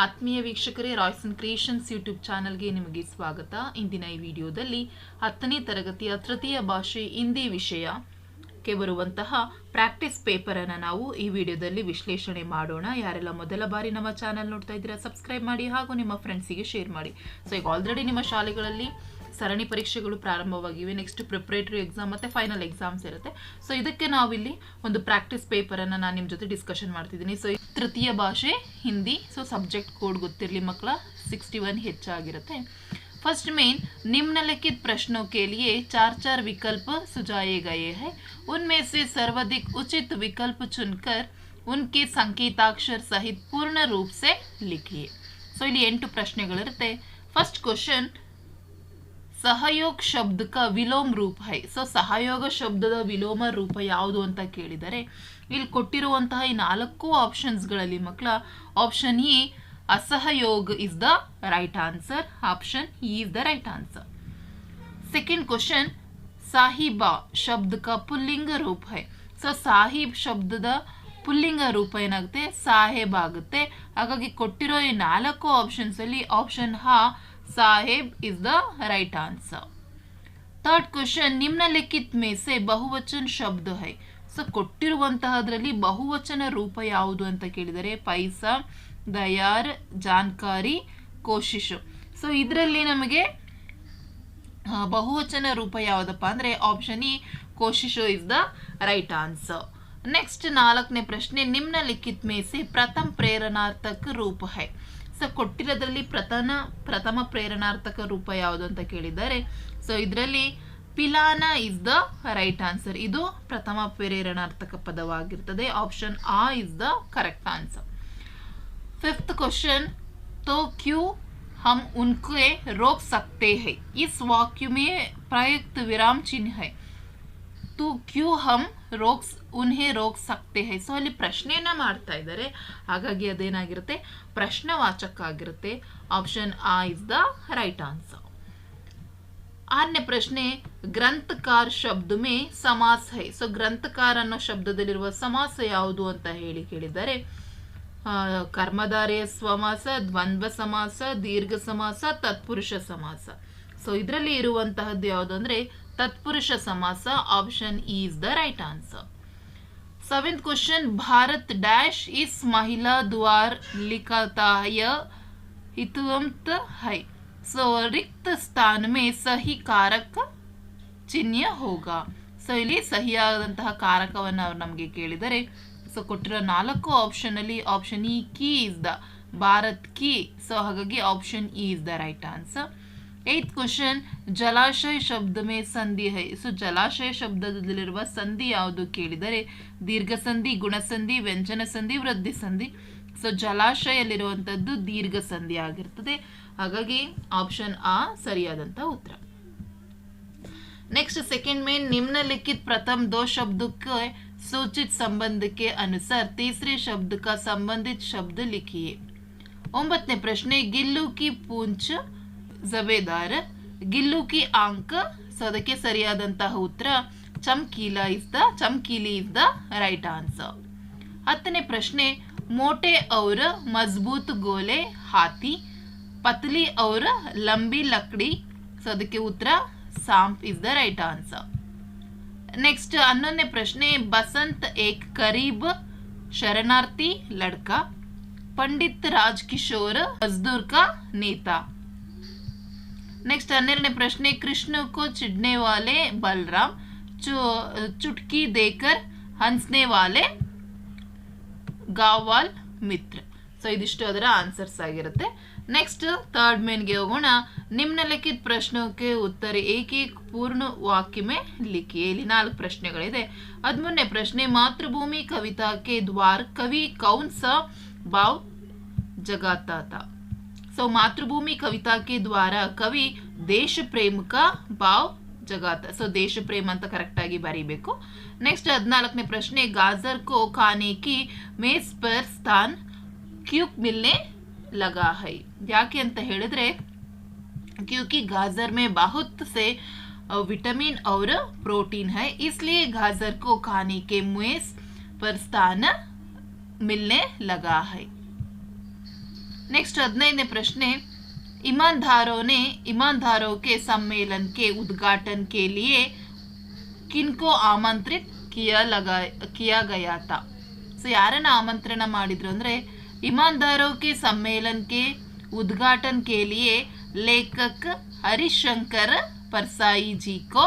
ಆತ್ಮೀಯ ವೀಕ್ಷಕರೇ Royson creations YouTube ಚಾನಲ್ಗೆ ನಿಮಗೆ ಸ್ವಾಗತ. ಇಂದಿನ ಈ ವಿಡಿಯೋದಲ್ಲಿ ಹತ್ತನೇ ತರಗತಿಯ ತೃತೀಯ ಭಾಷೆ ಹಿಂದಿ ವಿಷಯಕ್ಕೆ ಬರುವಂತಹ ಪ್ರಾಕ್ಟೀಸ್ ಪೇಪರನ್ನು ನಾವು ಈ ವಿಡಿಯೋದಲ್ಲಿ ವಿಶ್ಲೇಷಣೆ ಮಾಡೋಣ. ಯಾರೆಲ್ಲ ಮೊದಲ ಬಾರಿ ನಮ್ಮ ಚಾನಲ್ ನೋಡ್ತಾ ಇದ್ದೀರಾ ಸಬ್ಸ್ಕ್ರೈಬ್ ಮಾಡಿ ಹಾಗೂ ನಿಮ್ಮ ಫ್ರೆಂಡ್ಸಿಗೆ ಶೇರ್ ಮಾಡಿ. ಸೊ ಈಗ ಆಲ್ರೆಡಿ ನಿಮ್ಮ ಶಾಲೆಗಳಲ್ಲಿ ಸರಣಿ ಪರೀಕ್ಷೆಗಳು ಪ್ರಾರಂಭವಾಗಿವೆ ನೆಕ್ಸ್ಟ್ ಪ್ರಿಪ್ರೇಟರಿ ಎಕ್ಸಾಮ್ ಮತ್ತು ಫೈನಲ್ ಎಕ್ಸಾಮ್ಸ್ ಇರುತ್ತೆ ಸೊ ಇದಕ್ಕೆ ನಾವಿಲ್ಲಿ ಒಂದು ಪ್ರಾಕ್ಟೀಸ್ ಪೇಪರನ್ನು ನಾನು ನಿಮ್ಮ ಜೊತೆ ಡಿಸ್ಕಷನ್ ಮಾಡ್ತಿದ್ದೀನಿ ಸೊ ತೃತೀಯ ಭಾಷೆ ಹಿಂದಿ ಸೊ ಸಬ್ಜೆಕ್ಟ್ ಕೋಡ್ ಗೊತ್ತಿರಲಿ ಮಕ್ಕಳ ಸಿಕ್ಸ್ಟಿ ಒನ್ ಹೆಚ್ಚಾಗಿರುತ್ತೆ फर्स्ट मेन निम्नलिखित प्रश्नों के लिए चार चार विकल्प सुझाए गए हैं उनमें से सर्वाधिक उचित विकल्प चुनकर उनके संकेताक्षर सहित पूर्ण रूप से लिखिए ಸೊ ಇಲ್ಲಿ ಎಂಟು ಪ್ರಶ್ನೆಗಳಿರುತ್ತೆ ಫಸ್ಟ್ ಕ್ವಶನ್ ಸಹಯೋಗ್ ಶಬ್ದಕ ವಿಲೋಮ ರೂಪ ಹೈ. ಸೊ, ಸಹಯೋಗ ಶಬ್ದದ ವಿಲೋಮ ರೂಪ ಯಾವುದು ಅಂತ ಕೇಳಿದರೆ, ಇಲ್ಲಿ ಕೊಟ್ಟಿರುವಂತಹ ಈ ನಾಲ್ಕು ಆಪ್ಷನ್ಸ್ಗಳಲ್ಲಿ ಮಕ್ಕಳ ಆಪ್ಷನ್ ಇ ಅಸಹಯೋಗ is the right answer option E is the right answer second question ಸಾಹಿಬಾ ಶಬ್ದಕ ಪುಲ್ಲಿಂಗ ರೂಪ ಹೈ. ಸೊ, ಸಾಹಿಬ್ ಶಬ್ದದ ಪುಲ್ಲಿಂಗ ರೂಪ ಏನಾಗುತ್ತೆ? ಸಾಹೇಬ್ ಆಗುತ್ತೆ ಹಾಗಾಗಿ ಕೊಟ್ಟಿರೋ ಈ ನಾಲ್ಕು ಆಪ್ಷನ್ಸ್ ಅಲ್ಲಿ ಆಪ್ಷನ್ ಹಾ Saheb is the right answer third question ನಿಮ್ನಲಿಖಿತ್ ಮೇ ಸೆ ಬಹುವಚನ ಶಬ್ದ ಹೈ. ಸೊ ಕೊಟ್ಟಿರುವಂತಹದ್ರಲ್ಲಿ ಬಹುವಚನ ರೂಪ ಯಾವುದು ಅಂತ ಕೇಳಿದರೆ, ಪೈಸಾ, ದಯಾರ್, ಜಾನ್ಕಾರಿ, ಕೋಶಿಶು. ಸೊ ಇದರಲ್ಲಿ ನಮಗೆ ಬಹುವಚನ ರೂಪ ಯಾವುದಪ್ಪ ಅಂದರೆ ಆಪ್ಷನ್ ಇ ಕೋಶಿಶು is the right answer next ನಾಲ್ಕನೇ ಪ್ರಶ್ನೆ ನಿಮ್ನ ಲಿಖಿತ್ ಮೇಸೆ ಪ್ರಥಮ ಪ್ರೇರಣಾರ್ಥಕ ರೂಪ ಹೈ. ಸೊ ಕೊಟ್ಟಿರೋದ್ರಲ್ಲಿ ಪ್ರಥಮ ಪ್ರಥಮ ಪ್ರೇರಣಾರ್ಥಕ ರೂಪ ಯಾವುದು ಅಂತ ಕೇಳಿದ್ದಾರೆ ಸೊ ಇದರಲ್ಲಿ ಪಿಲಾನ ಇಸ್ ದ ರೈಟ್ ಆನ್ಸರ್ ಇದು ಪ್ರಥಮ ಪ್ರೇರಣಾರ್ಥಕ ಪದವಾಗಿರ್ತದೆ option A is the correct answer fifth question तो क्यों हम उनके रोक सकते हैं इस वाक्य में प्रयुक्त विराम चिन्ह है तो क्यों हम ರೋಕ್ ಉನ್ಹೆ ರೋಗ ಸಕ್ತೆ ಹೈ. ಸೊ ಅಲ್ಲಿ ಪ್ರಶ್ನೆಯನ್ನ ಮಾಡ್ತಾ ಇದ್ದಾರೆ ಹಾಗಾಗಿ ಅದೇನಾಗಿರುತ್ತೆ? ಪ್ರಶ್ನವಾಚಕ ಆಗಿರುತ್ತೆ ಆಪ್ಷನ್ ಆ ಇಸ್ ದ ರೈಟ್ ಆನ್ಸರ್ ಆರನೇ ಪ್ರಶ್ನೆ, ಗ್ರಂಥಕಾರ್ ಶಬ್ದ ಮೇ ಸಮಾಸ ಹೈ. ಸೊ ಗ್ರಂಥಕಾರ ಅನ್ನೋ ಶಬ್ದದಲ್ಲಿರುವ ಸಮಾಸ ಯಾವುದು ಅಂತ ಹೇಳಿ ಕೇಳಿದ್ದಾರೆ. ಕರ್ಮಧಾರೆಯ ಸಮಾಸ, ದ್ವಂದ್ವ ಸಮಾಸ, ದೀರ್ಘ ಸಮಾಸ, ತತ್ಪುರುಷ ಸಮಾಸ. ಸೊ ಇದರಲ್ಲಿ ಇರುವಂತಹದ್ದು ಯಾವುದು ಅಂದರೆ ತತ್ಪುರುಷ ಸಮಾಸ option is the right answer seventh question Bharat dash is ಮಹಿಳಾ ದ್ವಾರ್ ಲಿಖತಾಯ ಹಿತುವಂತ ಹೈ. ಸೊ ರಿಕ್ತ ಸ್ಥಾನ ಮೇ ಸಹಿ ಕಾರಕ ಚಿನ್ಯ ಹೋಗ. ಸೊ ಇಲ್ಲಿ ಸಹಿಯಾದಂತಹ ಕಾರಕವನ್ನು ಅವ್ರು ನಮಗೆ ಕೇಳಿದರೆ ಸೊ ಕೊಟ್ಟಿರೋ ನಾಲ್ಕು ಆಪ್ಷನಲ್ಲಿ ಆಪ್ಷನ್ ಇ ಕೀ ಇಸ್ ದ ಭಾರತ್ ಕಿ ಸೊ ಹಾಗಾಗಿ option E is the right answer eighth question ಜಲಾಶಯ ಶಬ್ದ ಮೇ ಸಂಧಿ ಹೈ. ಸೊ ಜಲಾಶಯ ಶಬ್ದದಲ್ಲಿರುವ ಸಂಧಿ ಯಾವುದು ಕೇಳಿದರೆ ದೀರ್ಘ ಸಂಧಿ ಗುಣಸಂಧಿ ವ್ಯಂಜನ ಸಂಧಿ ವೃದ್ಧಿ ಸಂಧಿ ಸೊ ಜಲಾಶಯಲ್ಲಿರುವಂಥದ್ದು ದೀರ್ಘ ಸಂಧಿ ಆಗಿರ್ತದೆ. ಹಾಗಾಗಿ ಆಪ್ಷನ್ ಆ ಸರಿಯಾದಂಥ ಉತ್ತರ. ನೆಕ್ಸ್ಟ್ ಸೆಕೆಂಡ್ ಮೇನ್ ನಿಮ್ನಲಿಖಿತ ಪ್ರಥಮ ದೋ ಶಬ್ದಕ್ಕೆ ಸೂಚಿತ ಸಂಬಂಧಕ್ಕೆ ಅನುಸಾರ ತೀಸ್ರೆ ಶಬ್ದಕ್ಕೆ ಸಂಬಂಧಿತ ಶಬ್ದ ಲಿಖಿಯೇ. ಒಂಬತ್ತನೇ ಪ್ರಶ್ನೆ ಗಿಲ್ಲು ಕಿ ಪೂಂಚ್ ಜಬೇದಾರ್ ಗಿಲ್ಲು ಕಿ ಆಂಕ್ ಸೊ ಅದಕ್ಕೆ ಸರಿಯಾದಂತಹ ಉತ್ತರ ಚಮ್ಕೀಲ is the ಚಮ್ಕೀಲಿ is the right answer ಹತ್ತನೇ ಪ್ರಶ್ನೆ ಮೋಟೆ ಔರ ಮಜಬೂತ್ ಗೋಲೆ ಹಾತಿ ಪತ್ಲಿ ಔರ ಲಂಬಿ ಲಕ್ಡಿ ಸೊ ಅದಕ್ಕೆ ಉತ್ತರ ಸಾಂಪ್ is the right answer next ಹನ್ನೊಂದನೇ ಪ್ರಶ್ನೆ ಬಸಂತ್ ಏಕ್ ಕರೀಬ್ ಶರಣಾರ್ಥಿ ಲಡ್ಕಾ पंडित राजकिशोर मजदूर का नेता नेक्स्ट हन्नेरडने प्रश्न कृष्ण को चिढ़ने वाले बलराम चु- चुटकी देकर हंसने वाले ಗಾವಾಲ್ ಮಿತ್ರ ಸೊ ಇದಿಷ್ಟು ಅದರ ಆನ್ಸರ್ಸ್ ಆಗಿರುತ್ತೆ ನೆಕ್ಸ್ಟ್ ಥರ್ಡ್ ಮೇನ್ಗೆ ಹೋಗೋಣ ನಿಮ್ನಲಿಖಿತ ಪ್ರಶ್ನಕ್ಕೆ ಉತ್ತರ ಏಕೆ ಪೂರ್ಣ ವಾಕ್ಯ ಮೇ ಲಿಖಿ ಇಲ್ಲಿ ನಾಲ್ಕು ಪ್ರಶ್ನೆಗಳಿದೆ ಹದಿಮೂರನೇ ಪ್ರಶ್ನೆ ಮಾತೃಭೂಮಿ ಕವಿತಾಕ್ಕೆ ದ್ವಾರ್ ಕವಿ ಕೌನ್ ಸ ಭಾವ್ जगाता था ಸೊ ಮಾತೃಭೂಮಿ ಕವಿತಾ ಕೆ ದ್ವಾರ ಕವಿ ದೇಶ ಪ್ರೇಮ ಕಾ ಭಾವ್ ಜಗಾತ ಸೊ ದೇಶ ಪ್ರೇಮ ಅಂತ ಕರೆಕ್ಟ್ ಆಗಿ ಬರೀಬೇಕು ನೆಕ್ಸ್ಟ್ ಹದಿನಾಲ್ಕನೇ ಪ್ರಶ್ನೆ ಗಾಜರ್ ಕೋ ಖಾನೆ ಕಿ ಮೇಸ್ ಪರ್ ಸ್ಥಾನ್ ಕ್ಯೂಕ್ ಮಿಲ್ನೆ ಲಗಾ ಹೈ ಯಾಕೆ ಅಂತ ಹೇಳಿದ್ರೆ क्योंकि गाजर में बहुत से अ, विटामिन और प्रोटीन है इसलिए गाजर को खाने के मेज पर स्थान मिलने लगा है ನೆಕ್ಸ್ಟ್ ಹದಿನೈದನೇ ಪ್ರಶ್ನೆ ಇಮಾನ್ಧಾರೋನೆ ने ईमानदारों के सम्मेलन के उद्घाटन के लिए किनको ಕಿಯಾ ಲಗ, ಕಿಯಾ ಗಯಾ ತಾ ಸೊ ಯಾರನ್ನ ಆಮಂತ್ರಣ ಮಾಡಿದ್ರು ಅಂದರೆ ಇಮಾನ್ದಾರೋಕೆ ಸಮ್ಮೇಲನ್ಕ್ಕೆ ಉದ್ಘಾಟನ್ ಲಿಯೆ ಲೇಖಕ್ ಹರಿಶಂಕರ್ ಪರ್ಸಾಯಿ ಜಿ ಕೋ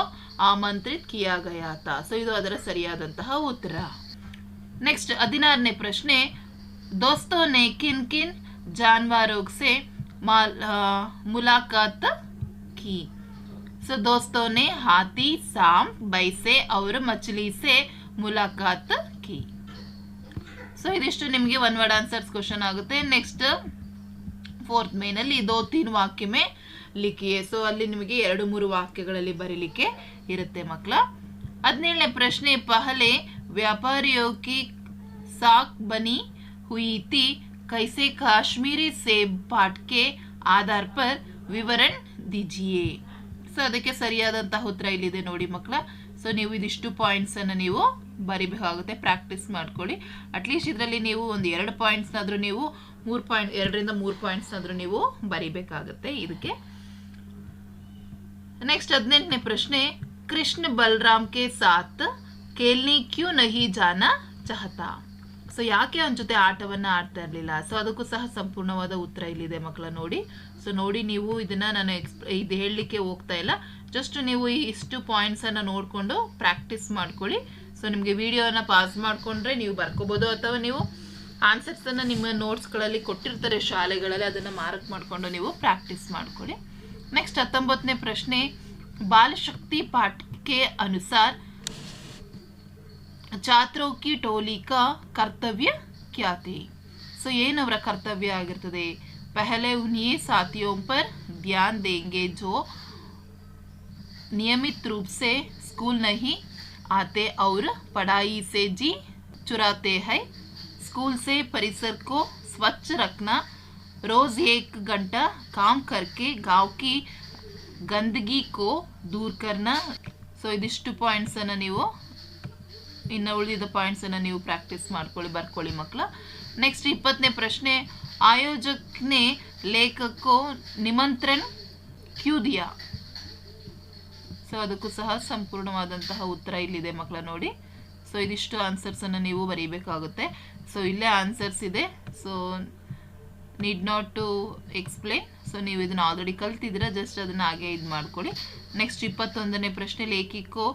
ಆಮಂತ್ರಿತ ಕಿಯಾ ಗಯಾತ? ಸೊ ಇದು ಅದರ ಸರಿಯಾದಂತಹ ಉತ್ತರ. ನೆಕ್ಸ್ಟ್ ಹದಿನಾರನೇ ಪ್ರಶ್ನೆ, ದೋಸ್ತೋನೆ ಕಿನ್ ಕಿನ್ ಜಾನ್ವಾರೋಗ್ ಸೆ ಮಾಲ್ ಆ, ಮುಲಾಕಾತ್ की सो दोस्तों ने हाथी सांप बैसे और मछली से मुलाकात की ಸೊ ಇದಿಷ್ಟು ನಿಮಗೆ ಒನ್ ವರ್ಡ್ ಆನ್ಸರ್ಸ್ ಕ್ವಶನ್ ಆಗುತ್ತೆ ನೆಕ್ಸ್ಟ್ ಫೋರ್ತ್ ಮೇನಲ್ಲಿ ದೋ ತೀನ್ ವಾಕ್ಯ ಮೇ ಲಿಖಿಯೇ ಸೊ ಅಲ್ಲಿ ನಿಮಗೆ ಎರಡು ಮೂರು ವಾಕ್ಯಗಳಲ್ಲಿ ಬರೀಲಿಕ್ಕೆ ಇರುತ್ತೆ ಮಕ್ಕಳ ಹದಿನೇಳನೇ ಪ್ರಶ್ನೆ ಪಹಲೆ ವ್ಯಾಪಾರಿಯೋ ಕಿ ಸಾಕ್ ಬನಿ हुई थी कैसे ಕಾಶ್ಮೀರಿ ಸೇಬ್ ಪಾಠ के ಆಧಾರ್ ಪರ್ ವಿವರಣ್ ದೀಜಿಯೇ ಸೊ ಅದಕ್ಕೆ ಸರಿಯಾದಂತಹ ಉತ್ತರ ಇಲ್ಲಿದೆ ನೋಡಿ ಮಕ್ಕಳ ಸೊ ನೀವು ಇದಿಷ್ಟು ಪಾಯಿಂಟ್ಸನ್ನು ನೀವು ಬರಿಬೇಕಾಗುತ್ತೆ ಪ್ರಾಕ್ಟೀಸ್ ಮಾಡ್ಕೊಳ್ಳಿ ಅಟ್ಲೀಸ್ಟ್ ಇದರಲ್ಲಿ ನೀವು ಒಂದು ಎರಡು ಪಾಯಿಂಟ್ಸ್ನಾದರೂ ನೀವು ಮೂರು ಪಾಯಿಂಟ್ ಎರಡರಿಂದ ಮೂರು ಪಾಯಿಂಟ್ಸ್ನಾದರೂ ನೀವು ಬರಿಬೇಕಾಗುತ್ತೆ ಇದಕ್ಕೆ ನೆಕ್ಸ್ಟ್ ಹದಿನೆಂಟನೇ ಪ್ರಶ್ನೆ ಕೃಷ್ಣ ಬಲರಾಮ್ ಕೆ ಸಾತ್ ಕೇಲ್ನಿ ಕ್ಯೂ ನಹಿ ಜಾನ ಚಾಹತಾ ಸೊ ಯಾಕೆ ಅವನ ಜೊತೆ ಆಟವನ್ನು ಆಡ್ತಾ ಇರಲಿಲ್ಲ? ಸೊ ಅದಕ್ಕೂ ಸಹ ಸಂಪೂರ್ಣವಾದ ಉತ್ತರ ಇಲ್ಲಿದೆ ಮಕ್ಕಳ ನೋಡಿ. ಸೊ ನೋಡಿ ನೀವು ಇದನ್ನ ನಾನು ಎಕ್ಸ್ ಇದು ಹೇಳಲಿಕ್ಕೆ ಹೋಗ್ತಾ ಇಲ್ಲ. ಜಸ್ಟ್ ನೀವು ಈ ಇಷ್ಟು ಪಾಯಿಂಟ್ಸನ್ನು ನೋಡಿಕೊಂಡು ಪ್ರಾಕ್ಟೀಸ್ ಮಾಡ್ಕೊಳ್ಳಿ. ಸೊ ನಿಮಗೆ ವಿಡಿಯೋನ ಪಾಸ್ ಮಾಡಿಕೊಂಡ್ರೆ ನೀವು ಬರ್ಕೋಬೋದು. ಅಥವಾ ನೀವು ಆನ್ಸರ್ಸನ್ನು ನಿಮ್ಮ ನೋಟ್ಸ್ಗಳಲ್ಲಿ ಕೊಟ್ಟಿರ್ತಾರೆ ಶಾಲೆಗಳಲ್ಲಿ, ಅದನ್ನು ಮಾರ್ಕ್ ಮಾಡಿಕೊಂಡು ನೀವು ಪ್ರಾಕ್ಟೀಸ್ ಮಾಡ್ಕೊಳ್ಳಿ. ನೆಕ್ಸ್ಟ್ ಹತ್ತೊಂಬತ್ತನೇ ಪ್ರಶ್ನೆ ಬಾಲಶಕ್ತಿ ಪಾಠಕ್ಕೆ ಅನುಸಾರ ಛಾತ್ರೋ ಕಿ ಟೋಲಿ ಕಾ ಕರ್ತವ್ಯ क्या थे ಸೊ ಏನವರ ಕರ್ತವ್ಯ ಆಗಿರ್ತದೆ ಪಹಲೆ ಉನ್ಹೇ ಸಾಥಿಯೋं पर ध्यान देंगे जो नियमित रूप से स्कूल नहीं आते और पढ़ाई से जी चुराते हैं स्कूल से परिसर को स्वच्छ रखना रोज एक घंटा काम करके गांव की गंदगी को दूर करना ಸೊ ಇದಿಷ್ಟು ಪಾಯಿಂಟ್ಸನ್ನು ನೀವು ಇನ್ನು ಉಳಿದ ಪಾಯಿಂಟ್ಸನ್ನು ನೀವು ಪ್ರಾಕ್ಟೀಸ್ ಮಾಡ್ಕೊಳ್ಳಿ, ಬರ್ಕೊಳ್ಳಿ ಮಕ್ಕಳ ನೆಕ್ಸ್ಟ್ ಇಪ್ಪತ್ತನೇ ಪ್ರಶ್ನೆ, ಆಯೋಜಕನೇ ಲೇಖಕೋ ನಿಮಂತ್ರಣ ಕ್ಯೂ ದಿಯಾ ಸೊ ಅದಕ್ಕೂ ಸಹ ಸಂಪೂರ್ಣವಾದಂತಹ ಉತ್ತರ ಇಲ್ಲಿದೆ ಮಕ್ಕಳ ನೋಡಿ. ಸೊ ಇದಿಷ್ಟು ಆನ್ಸರ್ಸನ್ನು ನೀವು ಬರೀಬೇಕಾಗುತ್ತೆ. ಸೊ ಇಲ್ಲೇ ಆನ್ಸರ್ಸ್ ಇದೆ. So need not to explain so ನೀವು ಇದನ್ನು ಆಲ್ರೆಡಿ ಕಲ್ತಿದ್ದೀರಾ ಜಸ್ಟ್ ಅದನ್ನು ಹಾಗೆ ಇದು ಮಾಡ್ಕೊಳ್ಳಿ. ನೆಕ್ಸ್ಟ್ ಇಪ್ಪತ್ತೊಂದನೇ ಪ್ರಶ್ನೆ, ಲೇಖಿಕೋ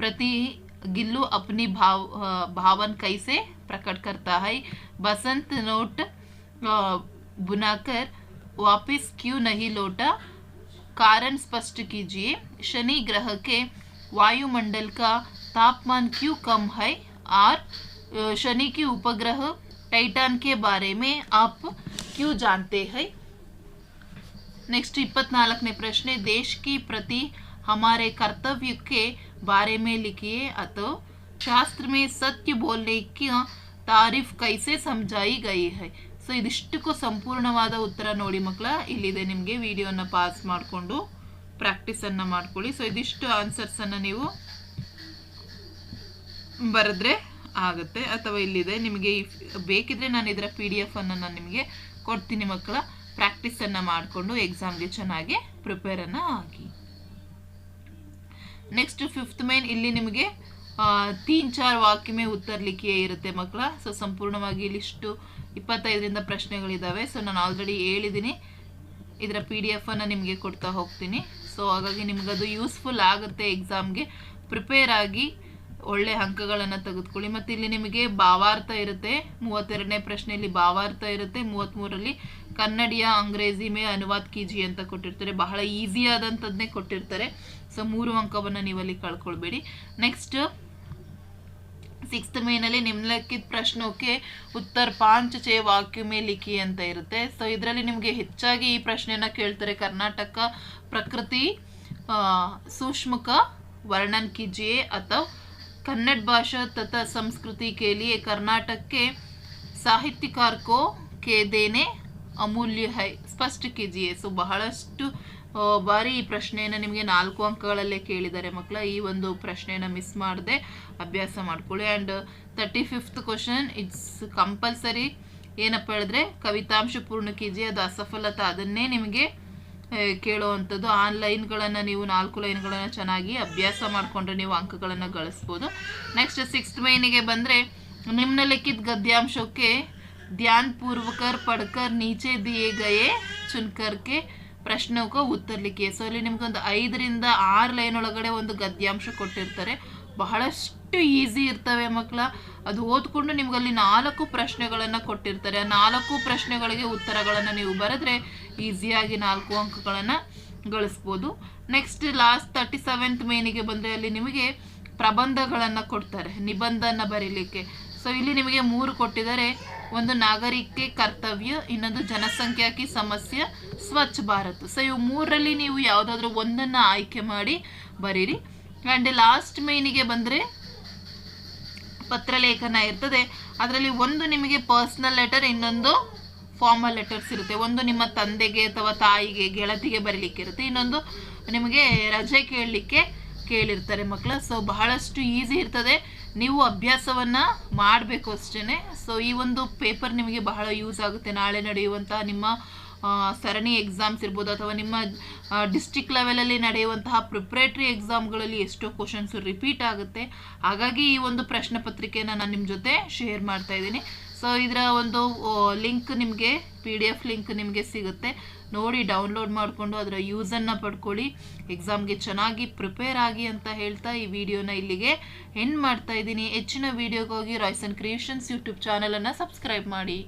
ಪ್ರತಿ गिल्लू अपनी भाव भावन कैसे प्रकट करता है। बसंत नोट बुनाकर वापस क्यों नहीं लौटा? कारण स्पष्ट कीजिए। शनि ग्रह के वायुमंडल का तापमान क्यों कम है? और शनि के उपग्रह टाइटन के बारे में आप क्यों जानते हैं? नेक्स्ट, इपत्नालक ने प्रश्न देश की प्रति हमारे कर्तव्य के बारे में लिखिए अतः शास्त्र में सत्य बोलने की तारीफ कैसे समझाई गई है ಸೊ ಇದಿಷ್ಟಕ್ಕೂ ಸಂಪೂರ್ಣವಾದ ಉತ್ತರ ನೋಡಿ ಮಕ್ಕಳ ಇಲ್ಲಿದೆ ನಿಮಗೆ ವಿಡಿಯೋನ ಪಾಸ್ ಮಾಡಿಕೊಂಡು ಪ್ರಾಕ್ಟೀಸನ್ನು ಮಾಡ್ಕೊಳ್ಳಿ ಸೊ ಇದಿಷ್ಟು ಆನ್ಸರ್ಸನ್ನು ನೀವು ಬರೆದ್ರೆ ಆಗುತ್ತೆ ಅಥವಾ ಇಲ್ಲಿದೆ ನಿಮಗೆ ಇಫ್ ಬೇಕಿದ್ರೆ ನಾನು ಇದರ ಪಿ ಡಿ ಎಫ್ ಅನ್ನು ನಾನು ನಿಮಗೆ ಕೊಡ್ತೀನಿ ಮಕ್ಕಳ ಪ್ರಾಕ್ಟೀಸನ್ನು ಮಾಡಿಕೊಂಡು ಎಕ್ಸಾಮ್ಗೆ ಚೆನ್ನಾಗಿ ಪ್ರಿಪೇರನ್ನು ಆಗಿ ನೆಕ್ಸ್ಟ್ ಫಿಫ್ತ್ ಮೇನ್ ಇಲ್ಲಿ ನಿಮಗೆ ತೀನ್, ಚಾರ್ ವಾಕ್ಯಮೇ ಉತ್ತರಲಿಕ್ಕೆ ಇರುತ್ತೆ ಮಕ್ಕಳ. ಸೊ ಸಂಪೂರ್ಣವಾಗಿ ಇಲ್ಲಿಷ್ಟು ಇಪ್ಪತ್ತೈದರಿಂದ ಪ್ರಶ್ನೆಗಳಿದ್ದಾವೆ ಸೊ ನಾನು ಆಲ್ರೆಡಿ ಹೇಳಿದ್ದೀನಿ ಇದರ ಪಿ ಡಿ ಎಫನ್ನು ನಿಮಗೆ ಕೊಡ್ತಾ ಹೋಗ್ತೀನಿ. ಸೊ ಹಾಗಾಗಿ ನಿಮಗದು ಯೂಸ್ಫುಲ್ ಆಗುತ್ತೆ ಎಕ್ಸಾಮ್ಗೆ ಪ್ರಿಪೇರ್ ಆಗಿ ಒಳ್ಳೆ ಅಂಕಗಳನ್ನು ತೆಗೆದುಕೊಳ್ಳಿ. ಮತ್ತು ಇಲ್ಲಿ ನಿಮಗೆ ಭಾವಾರ್ಥ ಇರುತ್ತೆ. ಮೂವತ್ತೆರಡನೇ ಪ್ರಶ್ನೆಯಲ್ಲಿ ಭಾವಾರ್ಥ ಇರುತ್ತೆ. ಮೂವತ್ತ್ಮೂರರಲ್ಲಿ ಕನ್ನಡಿಯ, ಅಂಗ್ರೇಜಿ ಮೇ ಅನುವಾದ ಕೀಜಿ ಅಂತ ಕೊಟ್ಟಿರ್ತಾರೆ. ಬಹಳ ಈಸಿ ಆದಂಥದ್ದನ್ನೇ ಕೊಟ್ಟಿರ್ತಾರೆ. ಸೊ ಮೂರು ಅಂಕವನ್ನು ನೀವಲ್ಲಿ ಕಳ್ಕೊಳ್ಬೇಡಿ. ನೆಕ್ಸ್ಟ್ ಸಿಕ್ಸ್ತ್ ಮೇನಲ್ಲಿ ನಿಮ್ಲಕ್ಕಿದ ಪ್ರಶ್ನಕ್ಕೆ ಉತ್ತರ ಪಾಂಚ್ ವಾಕ್ಯ ವಾಕ್ಯುಮೆ ಲಿಖಿ ಅಂತ ಇರುತ್ತೆ. ಸೊ ಇದರಲ್ಲಿ ನಿಮಗೆ ಹೆಚ್ಚಾಗಿ ಈ ಪ್ರಶ್ನೆಯನ್ನು ಕೇಳ್ತಾರೆ ಕರ್ನಾಟಕ ಪ್ರಕೃತಿ ಸೂಕ್ಷ್ಮಕ, ವರ್ಣನ್ ಕೀಜಿಯೇ ಅಥವಾ ಕನ್ನಡ ಭಾಷಾ ತಥಾ ಸಂಸ್ಕೃತಿ ಕೇಲಿಯೇ ಕರ್ನಾಟಕಕ್ಕೆ ಸಾಹಿತ್ಯಕಾರ್ಕೋ ಕೇದೇನೆ ಅಮೂಲ್ಯ ಹೈ, ಸ್ಪಷ್ಟ ಕಿಜಿಯೇ ಸೊ ಬಹಳಷ್ಟು ಬಾರಿ ಈ ಪ್ರಶ್ನೆಯನ್ನು ನಿಮಗೆ ನಾಲ್ಕು ಅಂಕಗಳಲ್ಲೇ ಕೇಳಿದ್ದಾರೆ ಮಕ್ಕಳ ಈ ಒಂದು ಪ್ರಶ್ನೆಯನ್ನು ಮಿಸ್ ಮಾಡದೆ ಅಭ್ಯಾಸ ಮಾಡ್ಕೊಳ್ಳಿ. And thirty fifth question it's compulsory ಏನಪ್ಪ ಹೇಳಿದ್ರೆ, ಕವಿತಾಂಶ ಪೂರ್ಣ ಜಿ ಅದು ಅಸಫಲತೆ, ಅದನ್ನೇ ನಿಮಗೆ ಕೇಳುವಂಥದ್ದು. ಆನ್ಲೈನ್ಗಳನ್ನು ನೀವು, ನಾಲ್ಕು ಲೈನ್ಗಳನ್ನು ಚೆನ್ನಾಗಿ ಅಭ್ಯಾಸ ಮಾಡಿಕೊಂಡ್ರೆ ನೀವು ಅಂಕಗಳನ್ನು ಗಳಿಸ್ಬೋದು. ನೆಕ್ಸ್ಟ್ ಸಿಕ್ಸ್ತ್ ಮೈನಿಗೆ ಬಂದರೆ ನಿಮ್ಮನ್ನ ಲಿಕ್ಕಿದ ಗದ್ಯಾಂಶಕ್ಕೆ ध्यान पूर्वकर पढ़कर नीचे दिए गए चुनकर के ಪ್ರಶ್ನೆ ಉತ್ತರ ಲಿಖಿ ಸೊ ಇಲ್ಲಿ ನಿಮ್ಗೊಂದು ಐದರಿಂದ ಆರು ಲೈನ್ ಒಳಗಡೆ ಒಂದು ಗದ್ಯಾಂಶ ಕೊಟ್ಟಿರ್ತಾರೆ ಬಹಳಷ್ಟು ಈಸಿ ಇರ್ತವೆ ಮಕ್ಕಳ ಅದು ಓದ್ಕೊಂಡು ನಿಮ್ಗಲ್ಲಿ ನಾಲ್ಕು ಪ್ರಶ್ನೆಗಳನ್ನು ಕೊಟ್ಟಿರ್ತಾರೆ ಆ ನಾಲ್ಕು ಪ್ರಶ್ನೆಗಳಿಗೆ ಉತ್ತರಗಳನ್ನು ನೀವು ಬರೆದ್ರೆ ಈಸಿಯಾಗಿ ನಾಲ್ಕು ಅಂಕಗಳನ್ನು ಗಳಿಸ್ಬೋದು ನೆಕ್ಸ್ಟ್ ಲಾಸ್ಟ್ ತರ್ಟಿ ಸೆವೆಂತ್ ಮೇನಿಗೆ ಬಂದರೆ ಅಲ್ಲಿ ನಿಮಗೆ ಪ್ರಬಂಧಗಳನ್ನು ಕೊಡ್ತಾರೆ ನಿಬಂಧನ ಬರೀಲಿಕ್ಕೆ ಸೊ ಇಲ್ಲಿ ನಿಮಗೆ ಮೂರು ಕೊಟ್ಟಿದ್ದಾರೆ ಒಂದು ನಾಗರಿಕೆ ಕರ್ತವ್ಯ, ಇನ್ನೊಂದು ಜನಸಂಖ್ಯಾಕಿ ಸಮಸ್ಯೆ, ಸ್ವಚ್ಛ ಭಾರತ್. ಸೊ ಇವು ಮೂರರಲ್ಲಿ ನೀವು ಯಾವುದಾದ್ರೂ ಒಂದನ್ನು ಆಯ್ಕೆ ಮಾಡಿ ಬರೀರಿ. ಆ್ಯಂಡ್ ಲಾಸ್ಟ್ ಮೇನಿಗೆ ಬಂದರೆ ಪತ್ರಲೇಖನ ಇರ್ತದೆ. ಅದರಲ್ಲಿ ಒಂದು ನಿಮಗೆ ಪರ್ಸ್ನಲ್ ಲೆಟರ್ ಇನ್ನೊಂದು ಫಾರ್ಮಲ್ ಲೆಟರ್ಸ್ ಇರುತ್ತೆ. ಒಂದು ನಿಮ್ಮ ತಂದೆಗೆ ಅಥವಾ ತಾಯಿಗೆ, ಗೆಳತಿಗೆ ಬರೀಲಿಕ್ಕೆ ಇರುತ್ತೆ. ಇನ್ನೊಂದು ನಿಮಗೆ ರಜೆ ಕೇಳಲಿಕ್ಕೆ ಕೇಳಿರ್ತಾರೆ ಮಕ್ಕಳು. ಸೊ ಬಹಳಷ್ಟು ಈಸಿ ಇರ್ತದೆ. ನೀವು ಅಭ್ಯಾಸವನ್ನು ಮಾಡಬೇಕು ಅಷ್ಟೇ ಸೊ ಈ ಒಂದು ಪೇಪರ್ ನಿಮಗೆ ಬಹಳ ಯೂಸ್ ಆಗುತ್ತೆ. ನಾಳೆ ನಡೆಯುವಂತಹ ನಿಮ್ಮ ಸರಣಿ ಎಕ್ಸಾಮ್ಸ್ ಇರ್ಬೋದು ಅಥವಾ ನಿಮ್ಮ ಡಿಸ್ಟಿಕ್ ಲೆವೆಲಲ್ಲಿ ನಡೆಯುವಂತಹ ಪ್ರಿಪ್ರೇಟ್ರಿ ಎಕ್ಸಾಮ್ಗಳಲ್ಲಿ ಎಷ್ಟೋ ಕ್ವಶನ್ಸು ರಿಪೀಟ್ ಆಗುತ್ತೆ. ಹಾಗಾಗಿ ಈ ಒಂದು ಪ್ರಶ್ನೆ ಪತ್ರಿಕೆಯನ್ನು ನಾನು ನಿಮ್ಮ ಜೊತೆ ಶೇರ್ ಮಾಡ್ತಾ ಇದ್ದೀನಿ. ಸೊ ಇದರ ಒಂದು ಲಿಂಕ್ ನಿಮಗೆ ಪಿ ಡಿ ಎಫ್ ಲಿಂಕ್ ನಿಮಗೆ ಸಿಗುತ್ತೆ. ನೋಡಿ ಡೌನ್ಲೋಡ್ ಮಾಡಿಕೊಂಡು ಅದರ ಯೂಸನ್ನು ಪಡ್ಕೊಳ್ಳಿ. ಎಕ್ಸಾಮ್ಗೆ ಚೆನ್ನಾಗಿ ಪ್ರಿಪೇರ್ ಆಗಿ ಅಂತ ಹೇಳ್ತಾ ಈ ವಿಡಿಯೋನ ಇಲ್ಲಿಗೆ ಎಂಡ್ ಮಾಡ್ತಾ ಇದ್ದೀನಿ. ಹೆಚ್ಚಿನ ವಿಡಿಯೋಗಾಗಿ ರಾಯ್ಸನ್ ಕ್ರಿಯೇಷನ್ಸ್ ಯೂಟ್ಯೂಬ್ ಚಾನಲನ್ನು ಸಬ್ಸ್ಕ್ರೈಬ್ ಮಾಡಿ.